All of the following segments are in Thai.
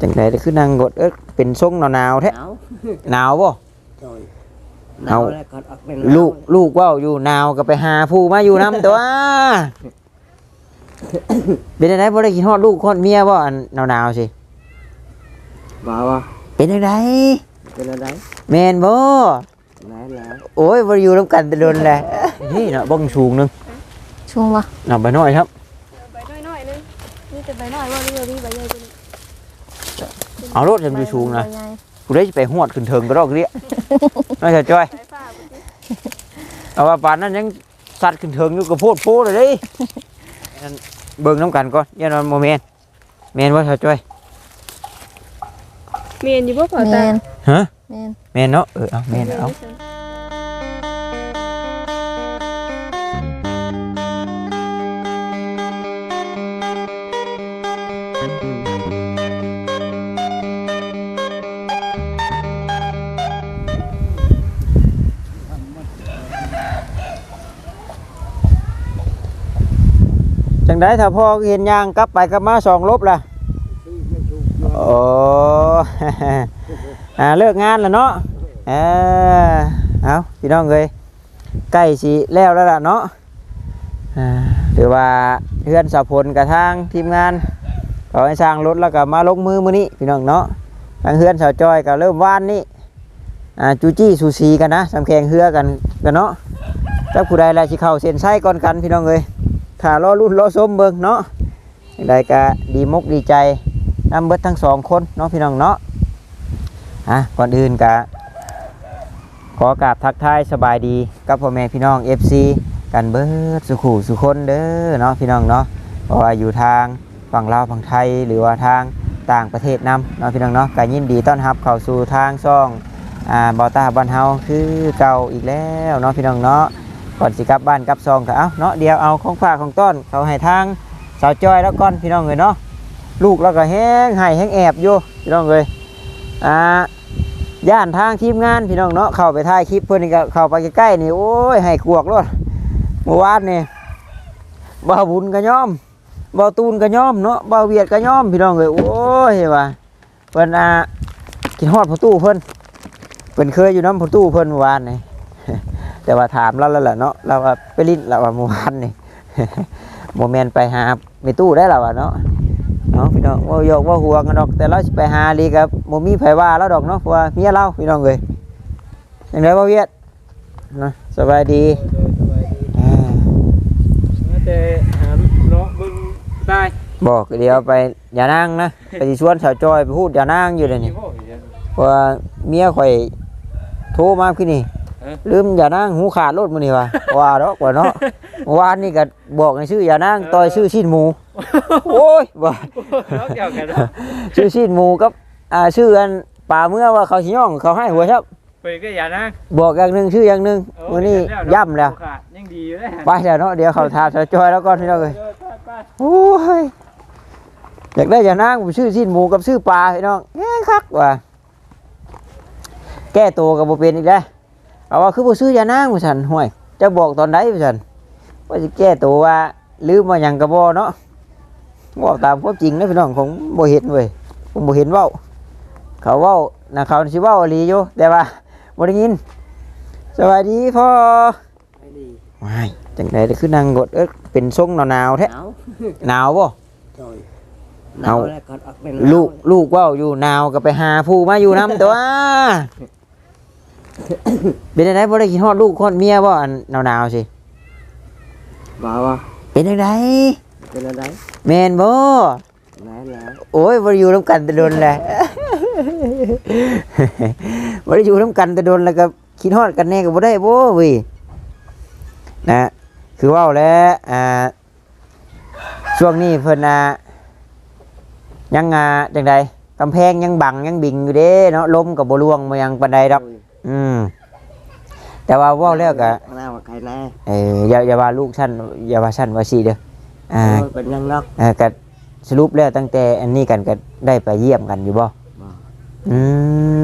จังได๋คือนั่งกดเอิ้กเป็นทรงหนาวๆแท้หนาวหนาวบ่โดยหเอานาวแล้วก็ออกเป็นหนาวลูกลูกเว้าอยู่หนาวก็ไปหาผู้มาอยู่นํตัว เป็นจังไดบ่ได้กินฮอดลูกฮอดเมียบ่อันหนาวๆสิว่าว่าเป็นจังไดเป็นอะไรแม่นบ่ ไหนแล้วโอ้ยบ่ได้อยู่นํกันแต่โดนแหละนี่เนาะบ้องสูงหนึงช่วงวะนำไปหน่อยครับ ใบน้อยๆนึงนี่แต่ใบน้อยว่านี่ว่านี่ใบใหญ่กว่านี้ เอารถจำอยู่สูงนะใบใหญ่กูได้สิไปหวดขึ้นเทิงก็ดอกเรียน้อยเถอะจ้อยสายฟ้าบ่สิเอาว่าป่านนั้นยังสัตว์ขึ้นเทิงอยู่กับโพดโพเลยเดินั่นเบิ่งน้ำกันก่อนอย่านอนโมเมนแมนว่าเถอะจ้อยเมียนอยู่บ่พอแมตานฮะแมนแมนเนาะเออเอาแมนเอา งได้ถ้าพ่อเห็นยางกลับไปกลับมาสองลบล่ะโอ้อ่าเลิกงานแล้วเนาะเออเอาพี่น้องเลยใกล้สิแล้วแล้วล่ะเนาะหรือว่าเพื่อนสาวพลกับทางทีมงานเขาให้สร้างรถแล้วก็มาลงมือมือนี้พี่น้องเนาะทางเพื่อนสาวจอยก็เริ่มว่านนี่จูจี้ซูซีกันนะสำแข่งเฮือกันกันเนาะถ้าผู้ใดอะไรสิเข้าเส้นไส้ก่อนกันพี่น้องเลย ถ้ารอรุ่นรอส้มเบิ่งเนาะได้ก็ดีมกดีใจนำเบิดทั้งสองคนเนาะพี่น้องเนาะอะก่อนอื่นกะขอกราบทักทายสบายดีกับพ่อแม่พี่น้อง FC กันเบิดสุขุสุคนเด้อเนาะพี่น้องเนาะเพราะว่าอยู่ทางฝั่งลาวฝั่งไทยหรือว่าทางต่างประเทศนำเนาะพี่น้องเนาะก็ยินดีต้อนรับเข้าสู่ทางช่องอ่าบอตาบ้านเฮาคือเก่าอีกแล้วเนาะพี่น้องเนาะ ก่อนสิกลับบ้านกลับซองก็เอาเนาะเดียวเอาของฝากของต้อนเขาให้ทางสาวจอยแล้วก่อนพี่น้องเลยเนาะลูกเราก็แห้งไห้แห้งแอบอยู่พี่น้องเลยอ่าย่านทางทีมงานพี่น้องเนาะเข้าไปถ่ายคลิปเพื่อนก็เข้าไปใกล้ๆนี่โอ้ยให้กวกรถเมื่อวานนี่บ่าวบุญก็ย่อมบ่าวตูนก็ย่อมเนาะบ่าวเวียดก็ย่อมพี่น้องเลยโอ้ยว่าเพิ่นอ่ากินฮอดประตูเพิ่นเพิ่นเคยอยู่น้ำประตูเพิ่นเมื่อวานนี่ แต่ว่าถามเราแล้วแหละเนาะเราว่าไปลิ้นเราว่าเมื่อวานนี่โมเมนต์ไปหาไปตู้ได้แล้วว่ะเนาะเนาะพี่น้องว่าโยกว่าห่วงกันดอก แต่เราไปหาดีกับโมมีไผว่าแล้วดอกเนาะเพราะว่าเมียเราพี่น้องเลยยังไงบ่เวียดนะสบายดีแต่หาเนาะบิ่งได้บอกเดี๋ยวไปอย่านั่งนะไปชวนสาวจอยไปพูดอย่านั่งอยู่เลยนี่เพราะว่าเมียข่อยโทรมาพี่นี่ ลืมอย่านั่งหูขาดรถมื้อนี่ว่ะว่าดอกว่าเนาะเมื่อวานนี่ก็บอกในชื่ออย่านั่งต่อยชื่อชิ้นหมู โอ้ยบ่เนาะเกี่ยวกันเนาะชื่อชิ้นหมูกับอ่าชื่ออันป่าเมื่อว่าเขาสิย่องเขาให้หัวครับไปก็อย่านะบอกอย่างหนึ่งชื่ออย่างหนึ่งวันนี้ย่ำแล้วขาดยังดีอยู่เลยไปแล้วเนาะเดี๋ยวเขาทาสจอยแล้วก่อนพี่น้องเลยไปโอ้ยอยากได้อย่างนั่งผมชื่อชิ้นหมูกับชื่อปลาพี่น้องแง่คักว่ะแก้ตัวกับโบเป็นอีกแล้ว เอาว่าคือบ่ชื่ออย่านั่งผู้ฉันห่วยจะบอกตอนไหนผู้ฉันว่าจะแก้ตัวว่าลืมมาอย่างกระบอเนาะบอกตามความจริงนะพี่น้องผมบ่เห็นเว้ยผมบ่เห็นเว้า เขาเว้านะเขาสิเว้าอีหลีอยู่แต่ว่าบ่ได้ยิน สวัสดีพ่อไม่ดีว้ายจังได๋คือนั่งกดเอิ้กเป็นทรงหนาวๆแท้หนาวหนาวบ่โดยหนาวแล้วก็ออกเป็นหนาวลูกลูกเว้าอยู่หนาวก็ไปหาผู้มาอยู่นํตัว เป็นจังไดบ่ได้กินฮอดลูกฮอดเมียบ่อันหนาวๆสิว่าว่าเป็นจังไดเป็นอะไรแม่นบ่ไหนแล้วโอ้ยบ่ได้อยู่นํกันแต่โดนแหละบ่ได้อยู่นํกันแต่โดนแล้วก็คิดฮอดกันแน่ก็บ่ได้บ่เว้ยนะคือเว้าแล้วอ่าช่วงนี้เพิ่นอ่ายังอ่าจังไดกำแพงยังบังยังบิ่งอยู่เด้เนาะลมก็บ่ร่วงมายังปานใดดอก อืมแต่ว่าเว้าแล้วก็หน้าว่าใครแน่เอออย่าอย่าว่าลูกฉันอย่าว่าฉันว่าสิเด้ออ่าโอ้ยเป็นยังนอกเออก็สรุปแล้วตั้งแต่อันนี้กันก็ได้ไปเยี่ยมกันอยู่บ่บ่อื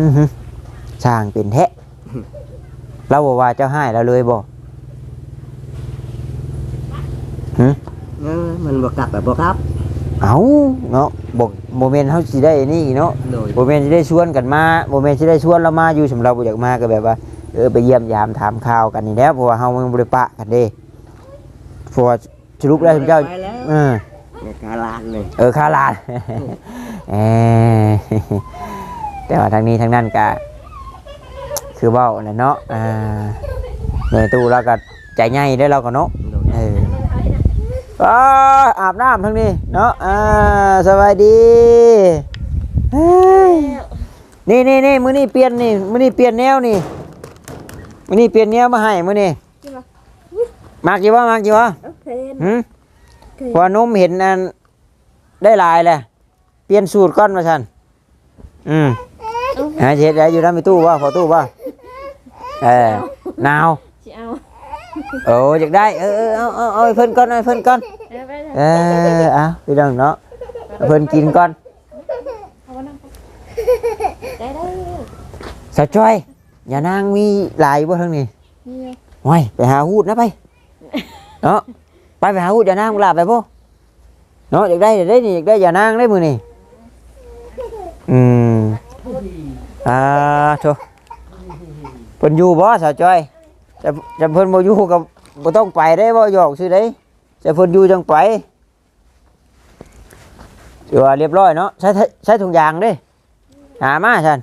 มฮึช่างเป็นแท้เราบอกว่าเจ้าให้เราเลยบ่เออมันบ่กลับแบบบ่ครับ เอาเนาะบอกโมเมนต์เฮาสิได้นี่เนาะโดยโมเมนต์สิได้ชวนกันมาโมเมนต์สิได้ชวนเรามาอยู่สำหรับบ่อยากมาก็แบบว่าเออไปเยี่ยมยามถามข่าวกันนี่แหล้วเพราะว่าเฮามันบ่ได้ปะกันเด้เพราะว่าสรุปแล้วเจ้าไปแล้ว เออในกาลานเลยเออคาลานเออแต่ว่าทางนี้ทางนั้นก็คือเว้าแหละเนาะอ่าในตู้เราก็ใจใหญ่ได้อเราก็เนาะโดยเออ อ้าอาบน้ำทั้งนี้เนาะอ่าสบายดีเฮ้ยนี่นี่นี่มื้อนี้เปลี่ยนนี่มื้อนี้เปลี่ยนแนวนี่มื้อนี้เปลี่ยนแนวมาให้มื้อนี้กินบ่มากอยู่บ่มากอยู่บ่โอเคหืมพอนมเห็นอันได้หลายแหละเปลี่ยนสูตรก่อนมาซั่นอืมหาเฮ็ดได้อยู่นำในตู้บ่พอตู้บ่เออหนาวสิเอา โอ้อยากได้เออเออเอาเอาเอาให้เพิ่นก่อนเอาให้เพิ่นก่อนเออไปเลยเออเอาพี่น้องเนาะเอาเพิ่นกินก่อนเอามานั่งได้ได้สาวจ้อยอย่านางมีหลายบ่ทั้งนี้นี่ไงไว้ไปหาฮูดนะไปเนาะไปไปหาฮูดอย่านางมึงลาไปบ่เนาะอยากได้อยากได้นี่อยากได้อย่านางได้มื้อนี่อืมอ่าโธ่เพิ่นอยู่บ่สาวจ้อย จะจะเพิ่นบ่อยู่ก็บ่ต้องไปได้บ่หยอกซื่อได้จะเพิ่นอยู่จังไปถือว่าเรียบร้อยเนาะใช้ใช้ถุงยางเด้หามาซั่น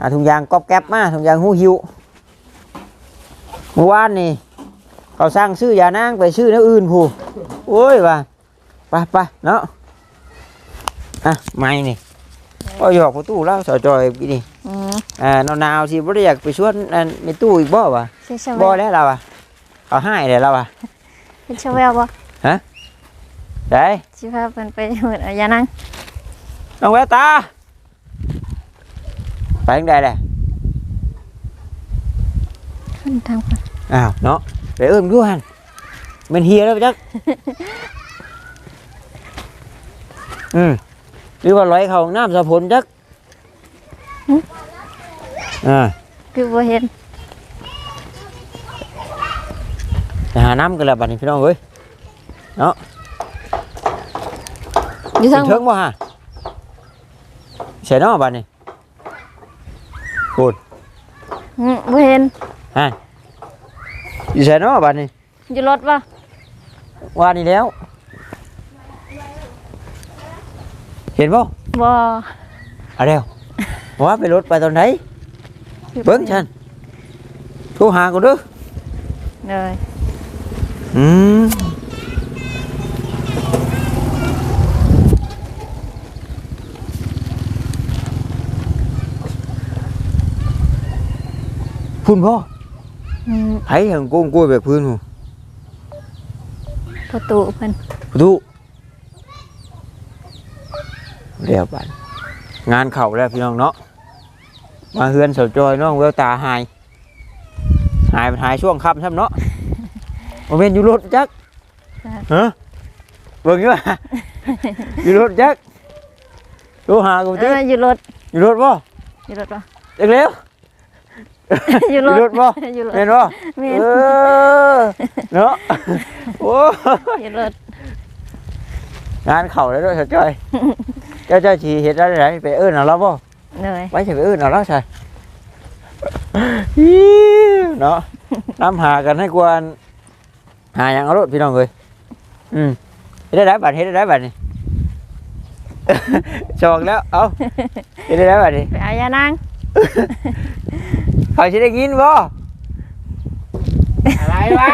à, thùng giang cóp kép mà thùng giang hú hiệu mua ăn nè cậu sang sư già nang về sư nó ươn hù ôi bà ba ba nó à mày nè ôi giọt của tủ lao sợ trời cái đi อืม à nó nào thì bố đẹp bị suốt à, mấy tủ bó bà สิชาแว bó ว đấy là bà ở hai để là bà เป็นชาแววบ่ đấy สิพาเพิ่นไปเฮ็ดเอาอย่านั่ง ông bé ta phải không đây này ขึ้นทางไป à nó để ươm đua hàn mình hìa đó chắc ừ đi vào loại khẩu nam giờ phun chắc à คือบ่เห็น hà năm cái là bạn phải đâu ơi อยู่ทาง bình thường quá hả sẽ nó bạn này อืมบ่เห็น gì sẽ nó bạn này อยู่รถบ่ qua đi léo hiện không บ่ ở đâu quá về lốt bài tuần đấy bớn chân thu hà của đứa เลย อืมพุ่นพ่ออืมไผทางโกงกล้วยแบบพื้นหูประตูเพิ่นประตูเรียบบันงานเข่าแล้วพี่น้องเนาะมาเฮือนเสาจอยน้องเวลตาหาย หายมันหายช่วงค่ำใช่เนาะ มาเป็นอยู่รถจักฮะเบิ่งอยู่ว่าอยู่รถจักโทรหากูเอติออยู่รถอยู่รถบ่อยู่รถบ่เด็กเร็วอยู่รถอยู่รถบ่อยู่รถเห็นบ่แม่เอนอเนาะโอ้ยอยู่รถงานเข่าแล้วด้วยเสาจอยเจ้าเจ้าชีเห็ดอะไรไปเอิ้นเอาแล้วบ่เลยไว้จะไปอื่นเอาแล้วใช่อิ๊วเนาะน้ำหากันให้กวน หาอย่างเอารถพี่น้องเลยอืมเฮ็ดได้ได้บัตรเฮ็ดได้ได้บัตรนี่ ชอกแล้ว เอาเฮ็ดได้ได้บัตรนี่ ไปเอาอย่านั่งเขาสิได้ยินบ่ อะไรวะ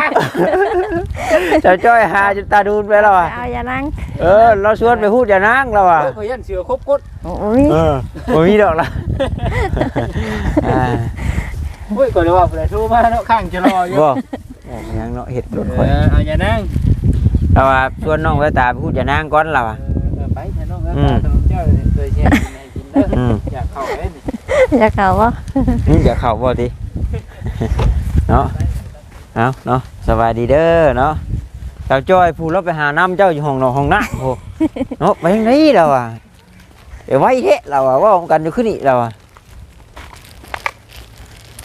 เจ้าจ้อยหาจนตาดูนไปแล้วไปอะ เอาอย่านั่งเออ เราชวนไปพูดอย่านั่งแล้วอะเขายันเสือครบกดโอ้ยเออบ่มีดอกละ อ่าเฮ้ยก่อนเลยว่าเปิดทูมาเนาะข้างจะรออยู่บ่ บอกยังเนาะเฮ็ดรถเอข่อยอเอาอย่านั่งเราว่าชวนน้องแววตาไปพูดอย่านั่งก่อนเราเออะอเออไปเถอะน้องเออขนมเจ้าเคยแช่กินให้กินเด้ออืมอยากเข้าเล่นอยากเอาบ่นี่เดี๋ยวเข้าบ่ติเนาะเอาเนาะสบายดีเด้อเนาะเจ้าจ้อยผู้เราไปหาน้ำเจ้าอยู่ห้องนอนห้องน้ำโหเนาะไปทางไหนเราอะเดี๋ยวไว้เทะเราอะเว่ากันอยู่ขึ้นนี่เราอะ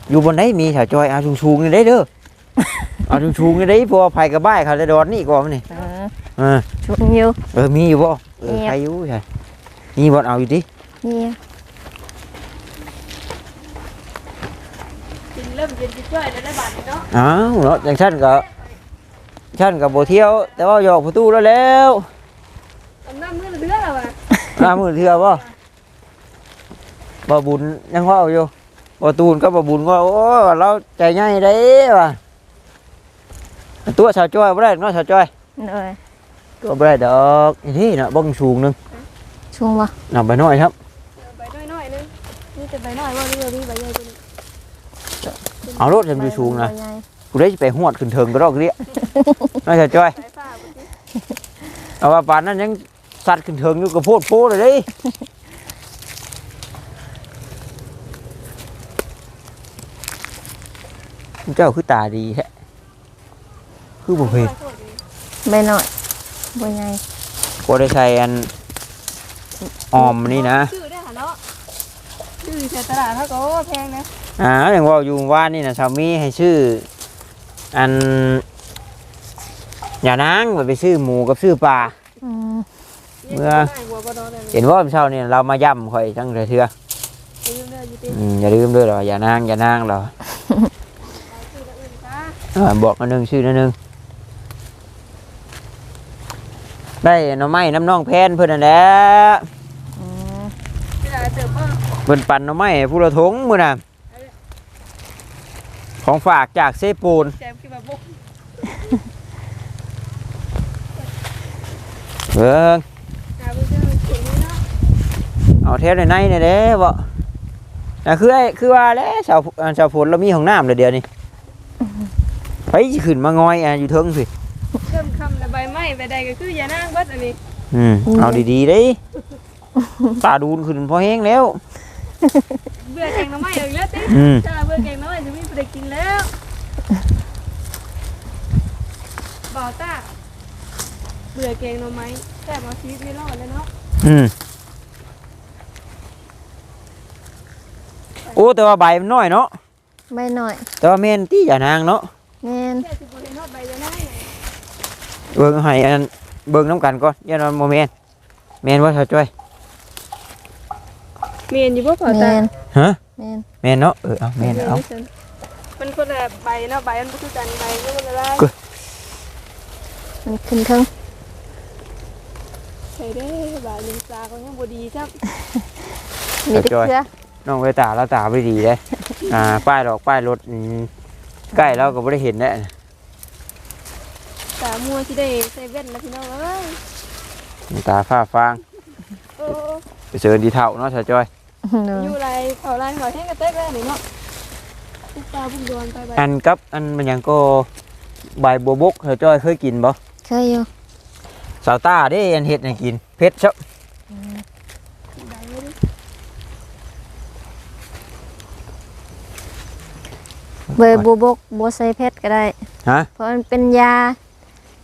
อยู่บนไหนมีเจ้าจ้อยเอาชูงๆนี่ได้เด้อ เอาชูงๆนี่ได้เพราะว่าไผกับบ้ายเขาจะโดนนี่ก่อนนี่เออเออชุงอยู่ เออมีอยู่บ่เออมี ใครอยู่ใช่มีบ่เอาอยู่ดินี่กินเริ่มเย็นจิตจ้อยแล้วได้บาทเนาะอ้าวเนาะจังซั่นก็ฉันก็บ่เที่ยว แต่ว่าหยอกประตูแล้วแล้วตำน้ำมือเรือแล้วว่ะหน้ามือเทื่อบ่บ่บุญยังเว้าอยู่บ่ตูนก็บ่บุญก็โอ้เราใจใหญ่เด้ว่ะ ตัวสาวจ้อยบ่ได้เนาะสาวจ้อยเลยตัวบ่ได้ดอกนี่น่ะบ่งสูงหนึงชุงวะนำไปหน่อยครับใบน้อยๆนึงนี่แต่ใบน้อยว่าเรือพี่ใบใหญ่กว่านี้เอารถให้มันอยู่สูงนะใบใหญ่กูได้สิไปหวดขึ้นเทิงก็ดอกเรียน้อยสาวจ้อยสายฟ้าบ่สิเอาว่าป่านนั้นยังสัตว์ขึ้นเทิงอยู่กับโพดโพเลยเดิเจ้าคือตาดีแฮะ คือบุเพนใบหน่อยใบใหญ่ก็ได้ใช้อันออมนี่นะชื่อได้ค่ะเนาะชื่อแถวตลาดเขาก็โอ้แพงนะอ่าอย่างว่าอยู่ว่านนี่นะชาวมีให้ชื่อ อันอย่านางไปซื้อหมูกับซื้อปลาอืมเมื่อหัวบ่ดอนเลยเห็นว่าเช้านี่เรามาย่ำข่อยจังเลยเถื่อไปยืมเรืออยู่ติอืมอย่าลืมด้วยเหรออย่านางอย่านางเหรอชื่อละอื่นซะอ่าบอกอันหนึงชื่ออันหนึง ได้หน่อไม้น้ำน้องแพนเพื่อนนั่นแหละอืมเวลาเติมเพิ่มเพิ่นปั่นหน่อไม้ให้ผู้ละทงมื้อน่ะของฝากจากเซปูนแซมคือแบบบุกเบิ่งหาบ่เจอเก่งเลยเนาะเอาแถวในในนี่เด้บ่น่ะคือไอ้คือว่าแล้วชาวอันชาวฝนเรามีห้องน้ำเลยเดียวนี้ไปสิขึ้นมางอยอะอยู่เทิงสิ เริ่มคำแล้วใบไม้ใบใดก็คืออย่านางเบิดอันนี้อืมเอาดีๆเด้ตาดูนขึ้นพอแห้งแล้ว เบื่อแกงหน้ำไม้อีกแล้วติอืม ถ้าเบื่อแกงหน้ำไม้จะไม่ได้กินแล้วบ่าวตาเบื่อแกงหน้ำไม้แต่มาชีวิตไม่รอดเลยเนาะอืมโอ้แต่ว่าใบมันน้อยเนาะใบหน่อยแต่ว่าแม่นที่อย่านางเนาะแม่นแค่สิบโมงทอดใบจะได้ไหน เบิ่งให้อันเบิ่งน้ำกันก่อนอย่านอนโมเมนแม่นว่าชาวจ้อยเมียนอยู่บ่พอแม่ตานฮะแม่นแม่นเนาะเออเอาแม่นเอามันคนละใบเนาะใบมันบ่คือกันใบมันคนละลายกูมันขึ้นเทั้งใช่เด้ใบหนึ่งซาก็ยังบ่ดีจ้ะมีแตะเคือน้องเวตาเราตาไม่ดีเลยอ่าป้ายดอกป้ายรถอืมใกล้เราก็ไม่ได้เห็นแน่ ตามัวสิได้ใส่เว่นแล้วพี่น้องเอ้ยตาฝ้าฟางโอ้ไปเชิญดีเท่าเนาะชาวจ้อยเนออะยู่ไรเผาไรเผาแห้งกระเต๊กแล้วนี่เนาะตุ๊กตาพุ่งดวนไปใบอันกับอันมันหยังก็ใบบัวบกชาวจ้อยเคยกินบ่เคยอยู่สาวตาเด้อันเห็ดให้กินเพชรเชาใบไม่ได้ใบบัวบกบัวใส่เพชรก็ได้ฮะเพราะมันเป็นยา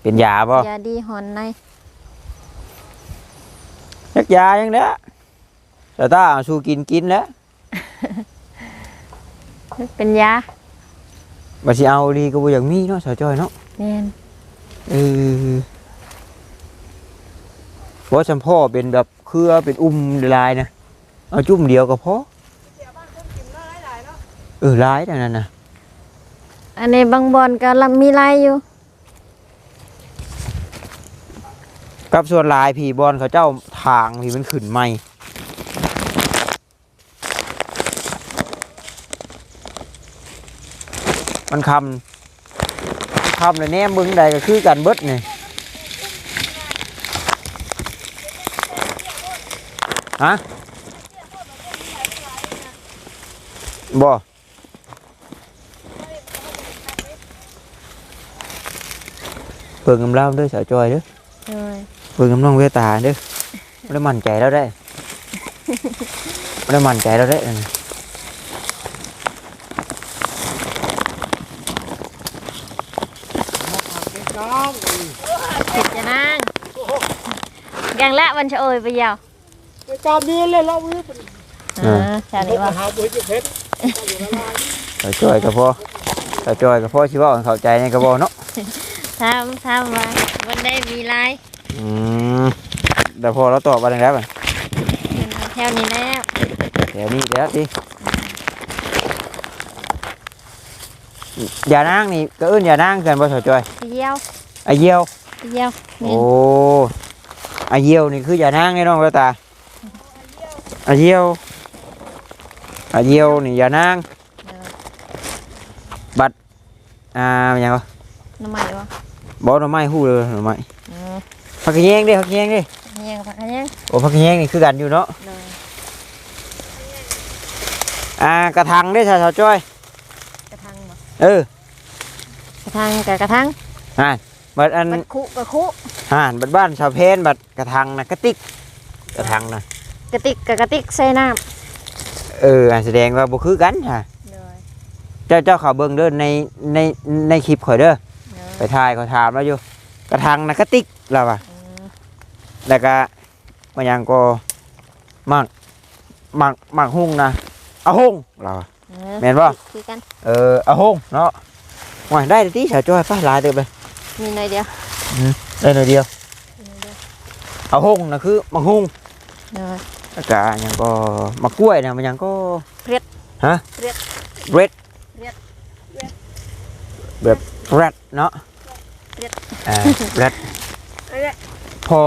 เป็นยาบ่ยาดีหอนในยักยายังเด้อสาวตาเอาสู้กินกินแล้วเป็นยาบ่สิเอาดีก็บ่อยากมีเนาะชาวจ้อยเนาะแม่นเออเพราะจำพ่อเป็นแบบเครือเป็นอุ้มลายนะเอาจุ่มเดียวก็พอเสียบ้านคนกินน้อยหลายเนาะเออร้ายแต่นั่นนะอันนี้บางบอนก็ลำมีลายอยู่ กับส่วนลายผีบอลเขาเจ้าทางผีมันขึ้นใหม่มันคำคำเลยแนมเบึงใดก็คือกันเบิดนี่ฮะบ่เปิงกำล่าเด้วยสาวจอยเด้อ เลยเบิ่งน้ำน้องเวตาเด้อไม่ได้มั่นใจแล้วได้ไม่ได้มั่นใจแล้วได้อผิดจะนั่งยังละวันจะโอยไปยาวไปกามนี้เลยเราวิปอ่าใช่เลยว่าหาบุญจะเพชราวจอยก็พอสาวจอยก็พอชิว่าเข้าใจในกระบอกเนาะทำทำไว้วันได้มีลายอืม แต่พอเราตอบว่าอย่างไรบ้างแถวนี้แล้วเดี๋ยวนี้เดี๋ยวสิอย่านั่งนี่ก็เอื้นอย่านั่งเกินบ่สาวจอยเยี่ยวไอะเยี่ยวเยี่ยวนี่โอ้ไอะเยี่ยวนี่คืออย่านั่งนี่น้องแววตาไอะเยี่ยวไอะเยี่ยวนี่อย่านั่งบัดอ่ามันหยังก็น้ำใหม่วะบ่หน่อไม้ฮู้เลยหน่อไม้อืมผักกะแยงเด้ผักกะแยงเด้ โอ้ผักกะแยงนี่คือกันอยู่เนาะเลยอ่ากระทังเด้ชาวสาวจ้อย กระทังบ่เออกระทังกับกระทังบัดอันบัดคุกระคุอ่านบัดบ้านชาวเพนบัดกระทังนะกระติก กระทังนะกระติกกับกระติกใส่น้เอออันแสดงว่าบ่คือกันค่ะำเลยเจ้าเจ้าเขาเบิ่งเด้อในในในคลิปข่อยเด้อเลยไปถ่ายเขาถามแล้วอยู่ กระทังนะกระติกเราอะอืมแล้วก็ มันยังก็มักมักมักหุ่งนะเอาหุ่งเราอะเออแม่นบ่คือกันเออเอาหุ่งเนาะว่าได้ที่ชาวจ้อยไปหลายเด้อไปมีหน่อยเดียวได้หน่อยเดียวมีหน่อยเดียวเอาหุ่งนะคือมักหุ่งเลยแล้วก็ยังก็มะกล้วยนะมันยังก็เร็ดฮะเร็ดเร็ดเร็ดแบบเร็ดเนาะเร็ดอ่าเร็ดนั่นแหละพอ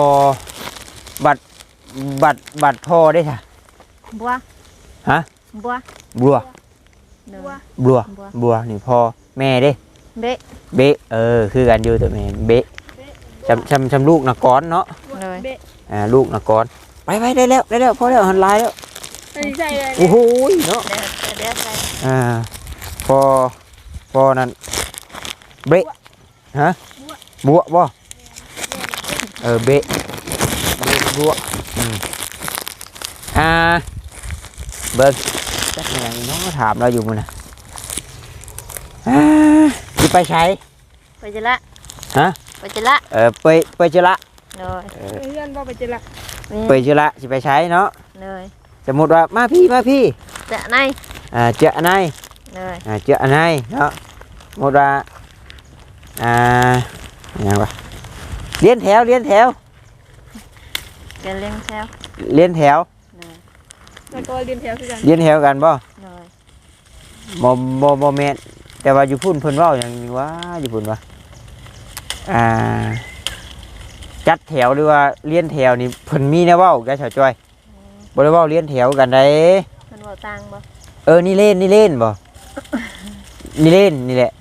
บัตร บัตรบัตรพอได้ค่ะบัวฮะบัวบัวเลยบัวบัวบัวบัวนี่พอแม่เด้เบะเบะเออคือกันอยู่ตัวแม่เบะชำชำชำลูกนักก้อนเนาะบัวเลยเบะอ่าลูกนักก้อนไปไปได้แล้วได้แล้วพอแล้วหันลายแล้วอันนี้ใส่เลยโอ้โหเนาะเดี๋ยวเดี๋ยวใส่อ่าพอพอนั่นเบะฮะบัวบ่เออเบะ เบะบัวอืมอ่าเบิ้งจักอย่างนี้น้องก็ถามเราอยู่มื้อน่ะอ่าสิไปใช้ไปจะละฮะไปจะละเออไปไปเจอละเลยเออเพื่อนบอกไปเจอละนี่ไปเจอละสิไปใช้เนาะเลยสมมติว่ามาพี่มาพี่จะในอ่าเจออันไหนเลยอ่าเจออันไหนเนาะสมมติว่าอ่าอย่างวะเลี้ยนแถวเลี้ยนแถว เดินเลี้ยงแซวเลี้ยนแถวเลยแล้วก็เรียนแถวคือกันเลี้ยนแถวกันบ่เลยบ่บ่บ่แม่นแต่ว่าอยู่พุ่นเพิ่นเว้าอย่างนี้ว่าอยู่พุ่นว่าอ่า จัดแถวหรือว่าเลี้ยนแถวนี่เพิ่นมีแนวเว้าแกชาวจ้อยบ่ได้เว้าเลี้ยนแถวกันได้มันบอกตังบ่เออนี่เล่นนี่เล่นบ่นี่เล่นนี่แหละ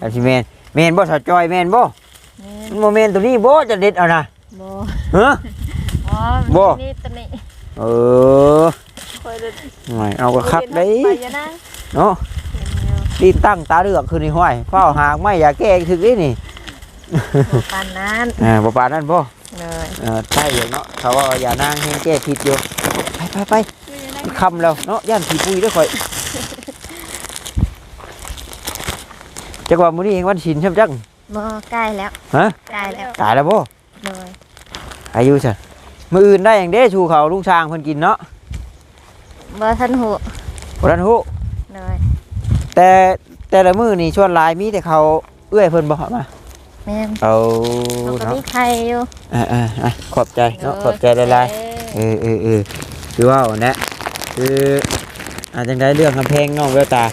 อันที่แมนแมนบ่สาวจอยแมนบ่นี่มันบ่แมนตัวนี้บ่จะเด็ดเอานะบ่ฮะอ๋อ บ่ นี่ตัวนี้เออคอยเดินหน่อยเอาก็คักได้ไปอยานะเนาะตีนตั้งตาเลือกคือนี่ห้อยเฝ้าหากไม่อยากแก้ถึกนี่นี่บ่ปานนั้นอ่าบ่ปานนั้นบ่เลยเออใช่อยู่เนาะเขาว่าอย่านางเฮงแก้ผิดอยู่ไปไปไปไม่อยานะมันคำแล้วเนาะย่านผีปุยเด้วยข่อยจักว่ามื้อนี้เองวันศีลใช่จังบ่ใกล้แล้วฮะใกล้แล้วตายแล้วบ่เลยอายุซะ มื้ออื่นได้อย่างเด้ชูเขาลุงช้างเพิ่นกินเนาะบ่ทันหูบ่ทันฮู้เลยแต่แต่ละมื้อนี่ชวนหลายมีแต่เขาเอื้อยเพิ่นบ่เอามาแม่นเอาเขาก็เนาะมีไข่อยู่อ่าๆๆขอบใจเนาะขอบใจหลายๆเออเออเออคือว่าเอาแนะคืออาจังได้เรื่องกำแพงน้องแววตา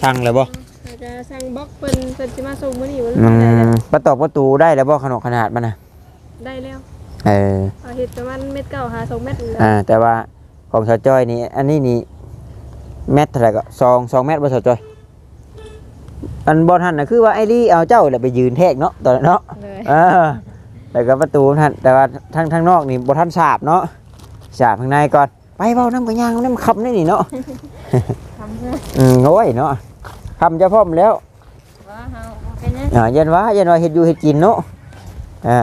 ช่างแล้วบ่อาจจะสั่งบล็อกเป็นเป็นสิมาส่งมื้อนี้วันอืได้แล้วมประตอกประตูได้แล้วบ่ขนาดขนาดมันน่ะได้แล้ว เออเอาเห็ดประมาณเม็ดเก้าหาสองเม็ดอยู่แล้วอ่าแต่ว่าของสาวจ้อยนี่อันนี้นี่เม็ดเท่าไหร่ก็สองสองเม็ดบ่สาวจ้อยอันบอทันน่ะคือว่าไอ้ลี่เอาเจ้าแหละไปยืนแทกเนาะตอนนั้นเนาะเลยเออแล้วก็ประตูท่านแต่ว่าทางทางนอกนี่บอทันสาบเนาะสาบข้างในก่อนไปเบาน้ำกระยางน้ำคำนี่นี่เนาะทำเพื่ออืมโอ้ยเนาะคำจะพร้อมแล้วว่าเฮาบ่เป็นหยังอ่าเย็นว่าเย็นว่าเห็ดอยู่เห็ดกินเนาะอ่า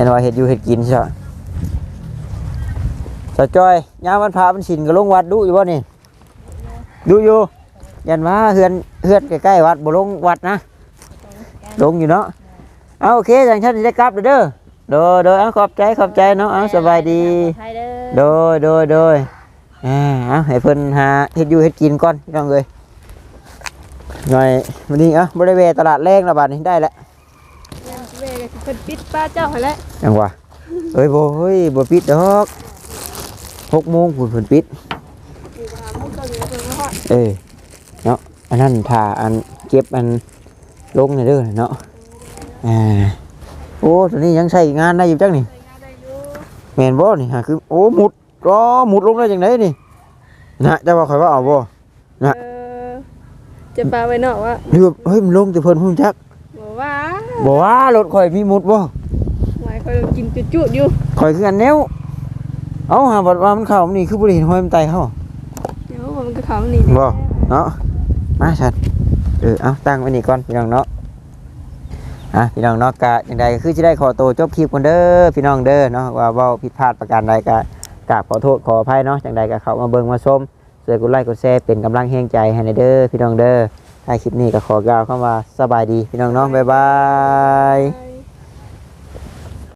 เย็นว่าเห็ดอยู่เห็ดกินใช่ไหมสาวจ้อยยามวันพระมันสินก็ลงวัดดูอยู่บ่นี่ดูอยู่ยันว่าเฮือนเฮือนใกล้ๆวัดบ่ลงวัดนะลงอยู่เนาะเอาโอเคจังฉันสิได้กลับเด้อโดยโดยเอาขอบใจขอบใจเนาะเอาสบายดีไทยเด้อโดยโดยโดยอ่าเอาให้เพิ่นหาเฮ็ดอยู่เฮ็ดกินก่อนพี่น้องเอ้ยหน่อยวันนี้เอะบ่ได้แวะตลาดแรงและบาดนี้ได้แล้ว เวกเพิ่นปิดป้าเจ้าให้แล้วจังหวะเอ้ยบ่เฮ้ยบ่ปิดดอกหกโมงพุ่นเพิ่นปิด อยู่หาหมุกเกาหลีเพิ่นมาฮอดเออเนาะอันนั้นถ้าอันเก็บอันลงในเด้อเนาะอ่าโอ้ตัวนี้ยังใช้งานได้อยู่จังนี่ใช้งานได้อยู่แม่นบ่นี่ฮะคือโอ้หมุดอ๋อหมุดลงได้จังไดนี่นะเจะว่าข่อยว่าเอาบ่เออจะปาไว้นอกว่าหรือว่าเฮ้ยมันลงแต่เพิ่นพุ่นจัก บอกว่าบ่ว่ารถข่อยมีหมุดบ่หมายคอยกินจุดๆอยู่ข่อยคืออันแนวเอ้าหาบัดว่ามันเข้ามันนี่คือบ่ได้เห็นห้อยมันไตเข้าเดี๋ยวมันก็เขานี่บ่เนาะมาชัดเออเอาตั้งไว้นี่ก่อนพี่น้องเนาะอะพี่น้องเนาะกะอย่างใดก็คือจะได้ขอตัวจบคลิปกันเด้อพี่น้องเด้อเนาะว่าเว้าผิดพลาดประการใดก็กราบขอโทษขออภัยเนาะจังใดก็เข้ามาเบิ่งมาชมช่วยกดไลค์กดแชร์เป็นกำลังแรงใจให้ในเด้อพี่น้องเด้อ ถ้าคลิปนี้ก็ขอกล่าวคำว่าสบายดีพี่น้องเนาะบ๊ายบายไป